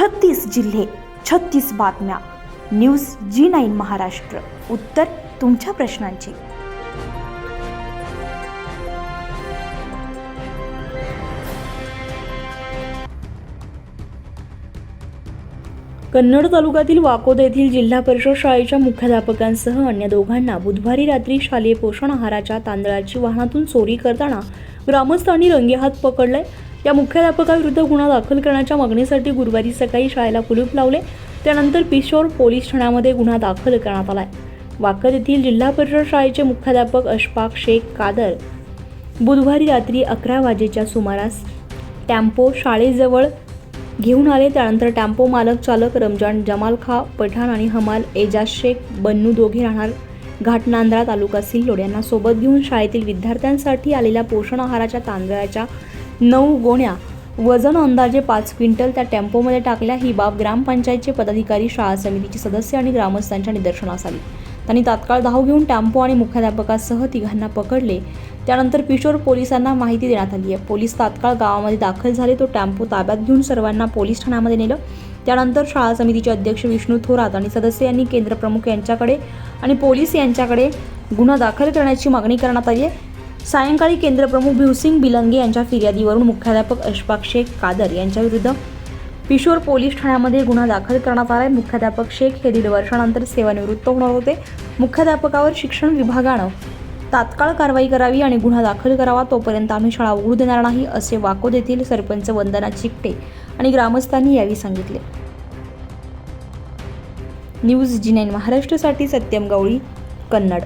छत्तीस जिल्हे छत्तीस बातम्या. News G nine Maharashtra. उत्तर तुमच्या प्रश्नांची. कन्नड तालुक्यातील वाकोद येथील जिल्हा परिषद शाळेच्या मुख्याध्यापकांसह अन्य दोघांना बुधवारी रात्री शालेय पोषण आहाराच्या तांदळाची वाहनातून चोरी करताना ग्रामस्थांनी रंगेहात पकडलाय. या मुख्याध्यापकाविरुद्ध गुन्हा दाखल करण्याच्या मागणीसाठी गुरुवारी सकाळी शाळेला कुलूप लावले. त्यानंतर पिशोर पोलीस ठाण्यामध्ये गुन्हा दाखल करण्यात आलाय. वाकद येथील जिल्हा परिषद शाळेचे मुख्याध्यापक अशफाक शेख कादर बुधवारी रात्री अकरा वाजेच्या सुमारास टॅम्पो शाळेजवळ घेऊन आले. त्यानंतर टॅम्पो मालक चालक रमजान जमाल खा पठाण आणि हमाल एजाज शेख बन्नू दोघे राहणार घाटनांद्रा तालुका सिल्लोड यांना सोबत घेऊन शाळेतील विद्यार्थ्यांसाठी आलेल्या पोषण आहाराच्या तांदळाच्या नऊ गोण्या. वजन अंदाजे पाच क्विंटल त्या टेम्पोमध्ये टाकल्या. ही बाब ग्रामपंचायतचे पदाधिकारी शाळा समितीचे सदस्य आणि ग्रामस्थांच्या निदर्शनास आली. त्यांनी तात्काळ धाव घेऊन टॅम्पो आणि मुख्याध्यापकासह तिघांना पकडले. त्यानंतर पिशोर पोलिसांना माहिती देण्यात आली आहे. पोलीस तात्काळ गावामध्ये दाखल झाले. तो टॅम्पो ताब्यात घेऊन सर्वांना पोलीस ठाण्यामध्ये नेलं. त्यानंतर शाळा समितीचे अध्यक्ष विष्णू थोरात आणि सदस्य यांनी केंद्रप्रमुख यांच्याकडे आणि पोलीस यांच्याकडे गुन्हा दाखल करण्याची मागणी करण्यात आली आहे. सायंकाळी केंद्रप्रमुख भिवसिंग बिलंगे यांच्या फिर्यादीवरून मुख्याध्यापक अशफाक शेख कादर यांच्याविरुद्ध पिशोर पोलीस ठाण्यामध्ये गुन्हा दाखल करण्यात आला आहे मुख्याध्यापक शेख हे दीड वर्षानंतर सेवानिवृत्त होणार होते. मुख्याध्यापकावर शिक्षण विभागानं तात्काळ कारवाई करावी आणि गुन्हा दाखल करावा तोपर्यंत आम्ही शाळा उघडू देणार नाही असे वाकोद येथील सरपंच वंदना चिकटे आणि ग्रामस्थांनी यावेळी सांगितले. न्यूज जी नाईन महाराष्ट्रासाठी सत्यम गवळी कन्नड.